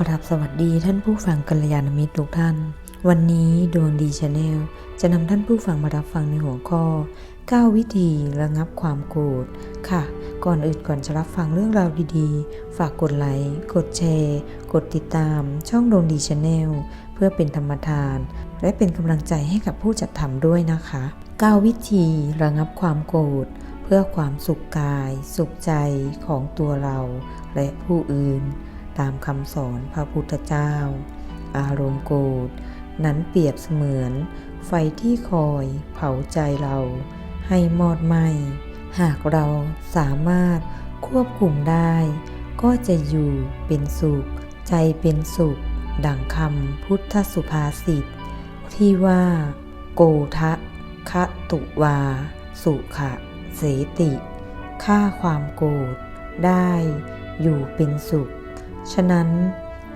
กราบสวัสดีท่านผู้ฟังกัลยาณมิตรทุกท่าน วันนี้ดวงดีชาแนลจะนำท่านผู้ฟังมารับฟังในหัวข้อ 9 วิธีระงับความโกรธค่ะ ก่อนอื่นก่อนจะรับฟังเรื่องราวดีๆ ฝากกดไลค์กดแชร์ กดติดตามช่องดวงดีชาแนลเพื่อเป็นธรรมทาน และเป็นกำลังใจให้กับผู้จัดทำด้วยนะคะ 9 วิธีระงับความโกรธเพื่อความสุขกาย สุขใจของตัวเราและผู้อื่น ตามคำสอนพระพุทธเจ้า อารมณ์โกรธนั้นเปรียบเสมือน ไฟที่คอยเผาใจเราให้มอดไหมหากเราสามารถควบคุมได้ ก็จะอยู่เป็นสุข ใจเป็นสุข ดังคำพุทธสุภาษิตที่ว่า โกทะคะตุวา สุขะเสติฆ่าความโกรธได้อยู่เป็นสุข ฉะนั้น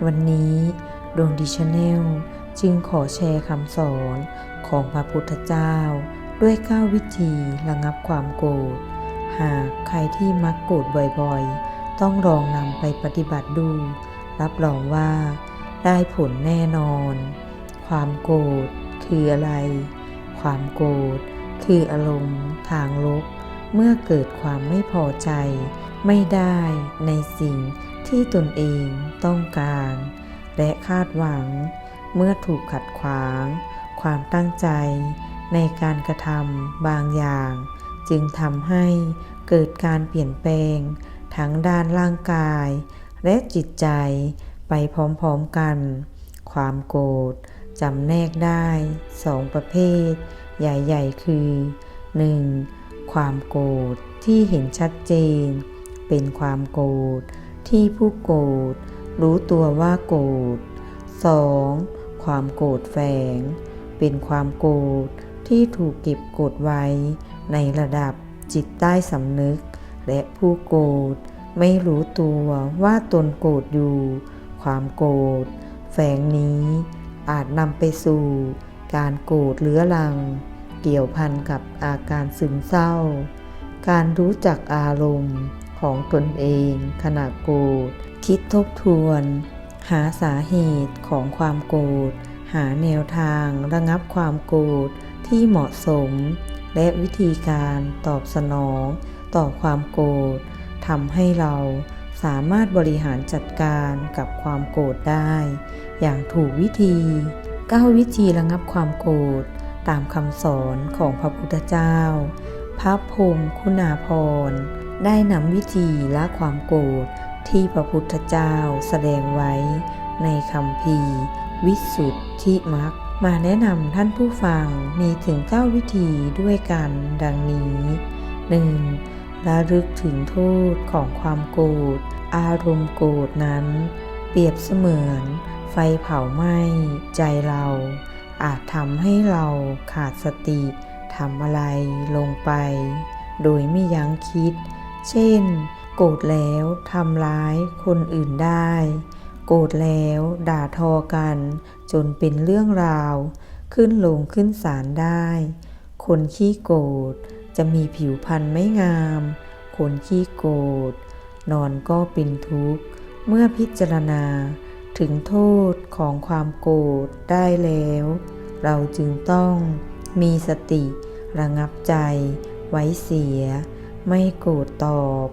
วันนี้ดวงดิชแนลจึงขอแชร์คำสอนของพระพุทธเจ้า ด้วย9วิธีระงับความโกรธ หากใครที่มักโกรธบ่อยๆ ต้องลองนำไปปฏิบัติดู รับรองว่า ได้ผลแน่นอน ความโกรธคืออะไร ความโกรธคืออารมณ์ทางลบ เมื่อเกิดความไม่พอใจ ไม่ได้ในสิ่ง ที่ตนเองต้องการ และคาดหวัง เมื่อถูกขัดขวาง ความตั้งใจ ในการกระทำบางอย่าง จึงทำให้เกิดการเปลี่ยนแปลง ทั้งด้านร่างกาย และจิตใจไปพร้อมๆกัน ความโกรธจำแนกได้สองประเภท ใหญ่ๆ คือ 1. ความโกรธที่เห็นชัดเจน เป็นความโกรธ ที่ผู้โกรธรู้ตัวว่าโกรธ 2. ความโกรธแฝง เป็นความโกรธที่ถูกเก็บกดไว้ ในระดับจิตใต้สำนึก และผู้โกรธไม่รู้ตัวว่าตนโกรธอยู่ ความโกรธแฝงนี้อาจนำไปสู่ การโกรธเรื้อรัง เกี่ยวพันกับอาการซึมเศร้า การรู้จักอารมณ์ ของตนเองขณะโกรธคิดทบทวน หาสาเหตุของความโกรธหาแนวทางระงับความโกรธที่เหมาะสม และวิธีการตอบสนอง ต่อความโกรธทำให้เราสามารถบริหารจัดการกับความโกรธได้ อย่างถูกวิธี9วิธีระงับความโกรธตามคำสอนของพระพุทธเจ้า พระพรมคุณาภรณ์ ได้นำวิธีละความโกรธที่พระพุทธเจ้าแสดงไว้ในคำพีวิสุทธิมักมาแนะนำท่านผู้ฟังมีถึง9วิธีด้วยกันดังนี้ 1. ระลึกถึงโทษของความโกรธ อารมณ์โกรธนั้น เปรียบเสมือน ไฟเผาไหม้ใจเรา อาจทำให้เราขาดสติทำอะไรลงไป โดยไม่ยั้งคิด เช่น โกรธแล้วทำร้ายคนอื่นได้ โกรธแล้วด่าทอกัน จนเป็นเรื่องราว ขึ้นลงขึ้นศาลได้ คนขี้โกรธจะมีผิวพรรณไม่งาม คนขี้โกรธนอนก็เป็นทุกข์ เมื่อพิจารณาถึงโทษของความโกรธได้แล้ว เราจึงต้องมีสติระงับใจไว้เสีย ไม่โกรธตอบ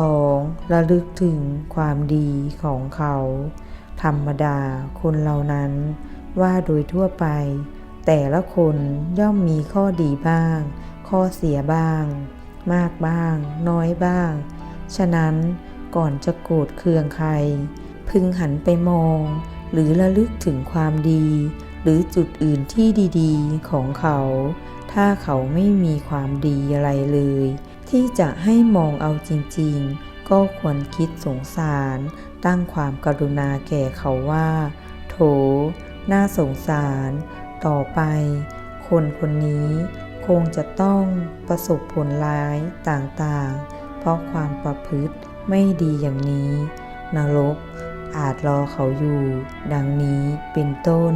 2. ระลึกถึงความดีของเขา ธรรมดาคนเหล่านั้นว่าโดยทั่วไป แต่ละคนย่อมมีข้อดีบ้าง ข้อเสียบ้าง มากบ้าง น้อยบ้าง ฉะนั้นก่อนจะโกรธเคืองใคร พึงหันไปมอง หรือระลึกถึงความดี หรือจุดอื่นที่ดีๆ ของเขา ถ้าเขาไม่มีความดีอะไรเลย ที่จะให้มองเอาจริงๆ ก็ควรคิดสงสาร ตั้งความกรุณาแก่เขาว่า โถ น่าสงสาร ต่อไป คนคนนี้คงจะต้องประสบผลร้ายต่างๆ เพราะความประพฤติไม่ดีอย่างนี้ นรกอาจรอเขาอยู่ ดังนี้เป็นต้น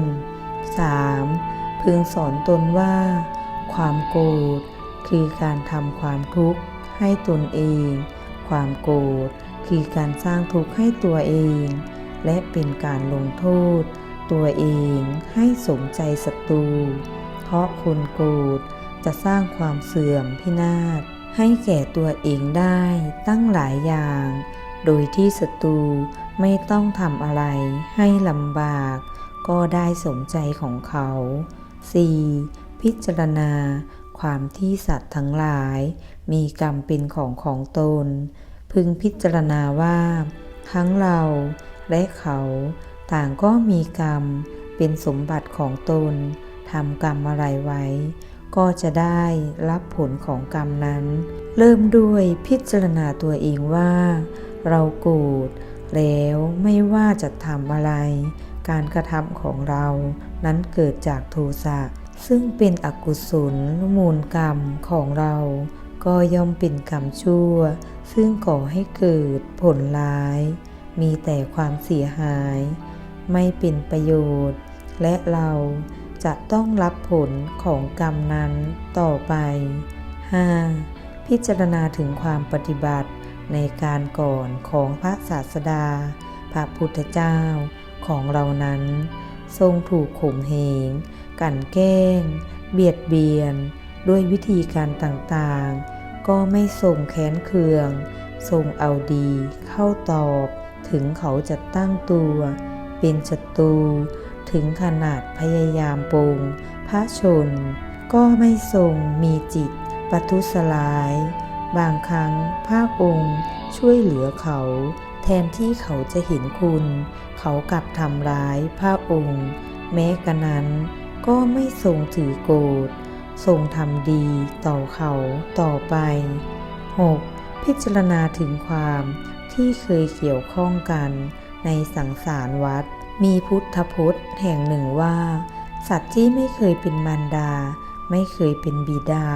3. พึงสอนตนว่า ความโกรธ คือการทำความทุกข์ให้ตนเอง ความโกรธคือการสร้างทุกข์ให้ตัวเอง และเป็นการลงโทษ ตัวเองให้สมใจศัตรู เพราะคนโกรธจะสร้างความเสื่อมพินาศให้แก่ตัวเองได้ตั้งหลายอย่าง โดยที่ศัตรูไม่ต้องทำอะไรให้ลำบาก ก็ได้สมใจของเขา 4. พิจารณา ความที่สัตว์ทั้งหลาย มีกรรมเป็นของของตน พึงพิจารณาว่า ทั้งเราและเขาต่างก็มีกรรมเป็นสมบัติของตนทำกรรมอะไรไว้ ก็จะได้รับผลของกรรมนั้น เริ่มด้วยพิจารณาตัวเองว่า เราโกรธแล้วไม่ว่าจะทำอะไร การกระทำของเรานั้นเกิดจากโทสะ ซึ่งเป็นอกุศลมูลกรรมของเรา ก็ย่อมเป็นกรรมชั่ว ซึ่งก่อให้เกิดผลร้าย มีแต่ความเสียหาย ไม่เป็นประโยชน์ และเราจะต้องรับผลของกรรมนั้นต่อไป 5. พิจารณาถึงความปฏิบัติในการก่อนของพระศาสดา พระพุทธเจ้าของเรานั้น ทรงถูกข่มเหง กลั่นแกล้ง เบียดเบียน ด้วยวิธีการต่างๆ ก็ไม่ทรงแค้นเคือง ทรงเอาดีเข้าตอบ ถึงเขาจะตั้งตัว เป็นศัตรูถึงขนาดพยายามปงพระชน ก็ไม่ทรงมีจิตปัทุสลาย บางครั้งพระองค์ช่วยเหลือเขา แทนที่เขาจะเห็นคุณ เขากลับทำร้ายพระองค์ แม้กระนั้น ก็ไม่ทรงถือโกรธทรงทำดีต่อเขาต่อไป 6. พิจารณาถึงความที่เคยเกี่ยวข้องกันในสังสารวัฏมีพุทธพจน์แห่งหนึ่งว่า สัตว์ที่ไม่เคยเป็นมารดา ไม่เคยเป็นบิดา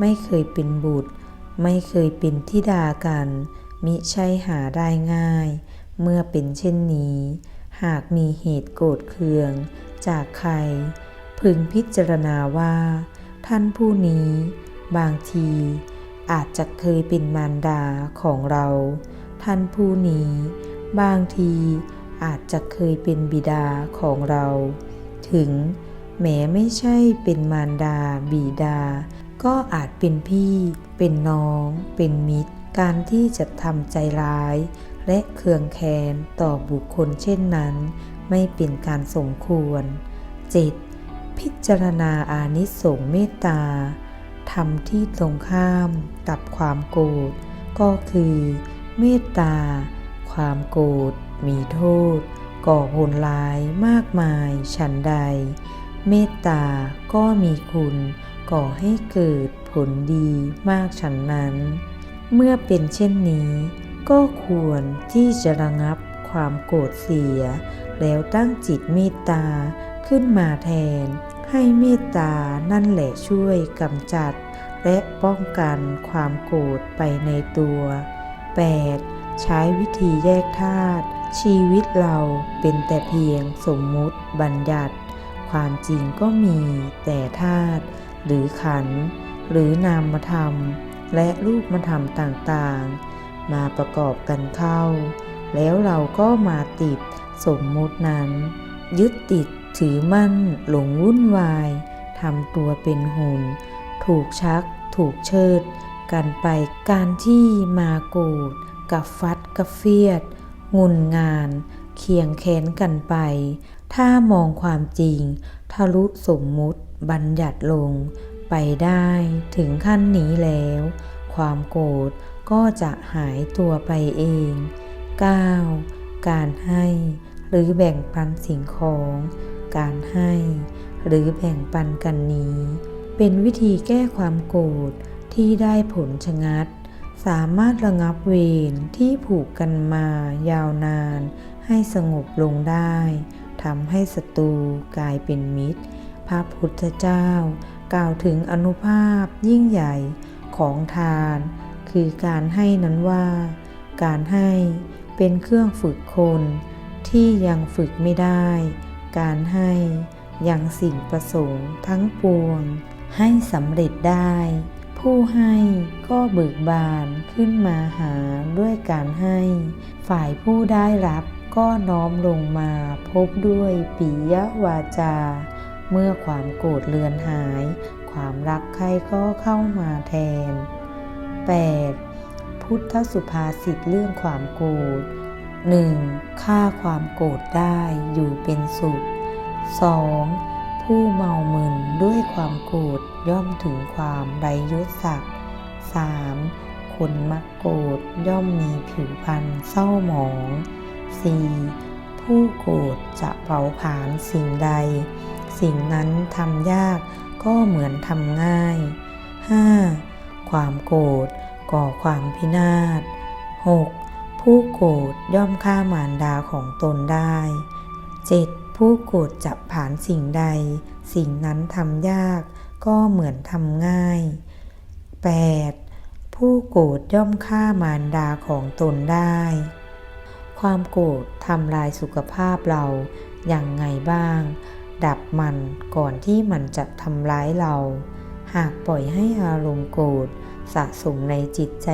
ไม่เคยเป็นบุตร ไม่เคยเป็นทิดากัน มิใช่หาได้ง่าย เมื่อเป็นเช่นนี้ หากมีเหตุโกรธเคือง จากใคร พึงพิจารณาว่า ท่านผู้นี้ บางที อาจจะเคยเป็นมารดาของเรา ท่านผู้นี้ บางทีอาจจะเคยเป็นบิดาของเรา ถึงแม้ไม่ใช่เป็นมารดาบิดา ก็อาจเป็นพี่ เป็นน้อง เป็นมิตร การที่จะทำใจร้าย และเคืองแค้นต่อบุคคลเช่นนั้น ไม่เป็นการสมควร 7. พิจารณาอานิสงส์เมตตาทำที่ตรงข้ามกับความโกรธก็คือ เมตตา ความโกรธมีโทษ ก่อผลร้ายมากมายฉันใด เมตตาก็มีคุณ ก่อให้เกิดผลดีมากฉันนั้น เมื่อเป็นเช่นนี้ ก็ควรที่จะระงับความโกรธเสีย แล้วตั้งจิตเมตตา ขึ้นมาแทน ให้เมตตานั่นแหละช่วยกำจัด และป้องกันความโกรธไปในตัว 8. ใช้วิธีแยกธาตุชีวิตเราเป็นแต่เพียงสมมุติบัญญัติ ความจริงก็มีแต่ธาตุหรือขัน หรือนามธรรม และรูปธรรมต่างๆ มาประกอบกันเข้า แล้วเราก็มาติดสมมุตินั้น ยึดติด ถือมั่นหลงวุ่นวายทำตัวเป็นหุ่นถูกชัก ถูกเชิด กันไปการที่มาโกรธกับฟัดกับเฟียด งุนงาน เคียงแค้นกันไป ถ้ามองความจริง ทะลุสมมุติบัญญัติลง ไปได้ถึงขั้นนี้แล้ว ความโกรธก็จะหายตัวไปเอง 9. การให้หรือแบ่งปันสิ่งของ การให้ หรือแบ่งปันกันนี้ เป็นวิธีแก้ความโกรธที่ได้ผลชะงัด สามารถระงับเวรที่ผูกกันมายาวนาน ให้สงบลงได้ทำให้ศัตรูกลายเป็นมิตร พระพุทธเจ้ากล่าวถึงอนุภาพยิ่งใหญ่ของทาน คือการให้นั้นว่า การให้เป็นเครื่องฝึกคนที่ยังฝึกไม่ได้ การให้ยังสิ่งประสงค์ทั้งปวง ให้สำเร็จได้ ผู้ให้ก็เบิกบานขึ้นมาหาด้วยการให้ ฝ่ายผู้ได้รับก็น้อมลงมาพบด้วยปิยวาจา เมื่อความโกรธเลือนหาย ความรักใครก็เข้ามาแทน 8. พุทธสุภาษิตเรื่องความโกรธ 1. ฆ่าความโกรธได้อยู่เป็นสุข 2. ผู้เมามึนด้วยความโกรธย่อมถึงความไรยศศักดิ์ 3. คนมักโกรธย่อมมีผิวพรรณเศร้าหมอง 4. ผู้โกรธจะเผาผลาญสิ่งใด สิ่งนั้นทำยากก็เหมือนทำง่าย 5. ความโกรธก่อความพินาศ 6. ผู้โกรธย่อมฆ่ามารดาของตนได้ 7. ผู้โกรธจับผานสิ่งใด สิ่งนั้นทำยากก็เหมือนทำง่าย 8. ผู้โกรธย่อมฆ่ามารดาของตนได้ ความโกรธทำลายสุขภาพเราอย่างไงบ้าง ดับมันก่อนที่มันจะทำร้ายเรา หากปล่อยให้อารมณ์โกรธสะสมในจิตใจ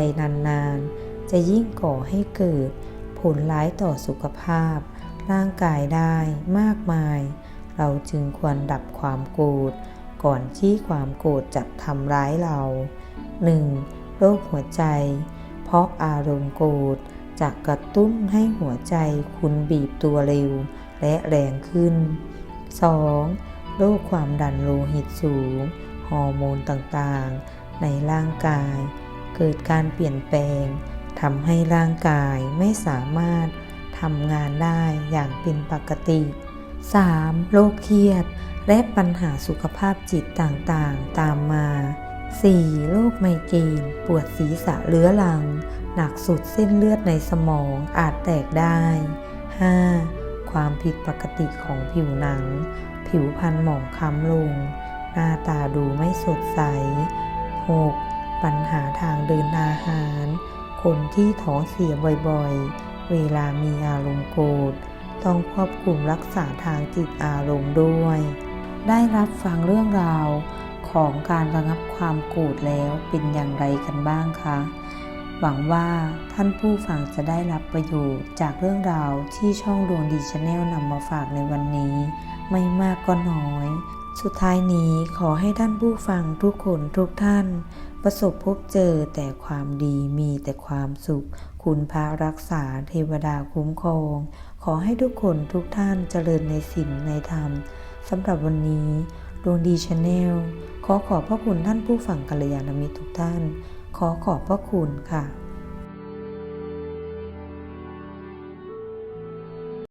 นานๆ จะยิ่งก่อให้เกิด ผลร้ายต่อสุขภาพ ร่างกายได้มากมาย เราจึงควรดับความโกรธก่อนที่ความโกรธจะทำร้ายเรา 1. โรคหัวใจ เพราะอารมณ์โกรธจะกระตุ้นให้หัวใจคุณบีบตัวเร็วและแรงขึ้น 2. โรคความดันโลหิตสูง ฮอร์โมนต่างๆ ในร่างกาย เกิดการเปลี่ยนแปลง ทำให้ร่างกายไม่สามารถทำงานได้อย่างเป็นปกติ 3. โรคเครียด และปัญหาสุขภาพจิตต่างๆ ตามมา 4. โรคไมเกรนปวดศีรษะเรื้อรัง หนักสุดเส้นเลือดในสมองอาจแตกได้ 5. ความผิดปกติของผิวหนัง ผิวพรรณหมองคล้ำลง หน้าตาดูไม่สดใส 6. ปัญหาทางเดินอาหาร คนที่ท้องเสียบ่อยๆ เวลามีอารมณ์โกรธต้องควบคุมรักษาทางจิตอารมณ์ด้วย ได้รับฟังเรื่องราวของการระงับความโกรธแล้วเป็นอย่างไรกันบ้างคะ หวังว่าท่านผู้ฟังจะได้รับประโยชน์จากเรื่องราวที่ช่องดวงดีชาแนลนำมาฝากในวันนี้ ไม่มากก็น้อย สุดท้ายนี้ขอให้ท่านผู้ฟังทุกคนทุกท่าน ประสบพบเจอแต่ความดีมีแต่ความสุข คุณพระรักษาเทวดาคุ้มครอง ขอให้ทุกคนทุกท่านเจริญในศีลในธรรมสำหรับวันนี้ดวงดีชาแนลขอขอบพระคุณท่านผู้ฟังกัลยาณมิตรทุกท่าน ขอขอบพระคุณค่ะ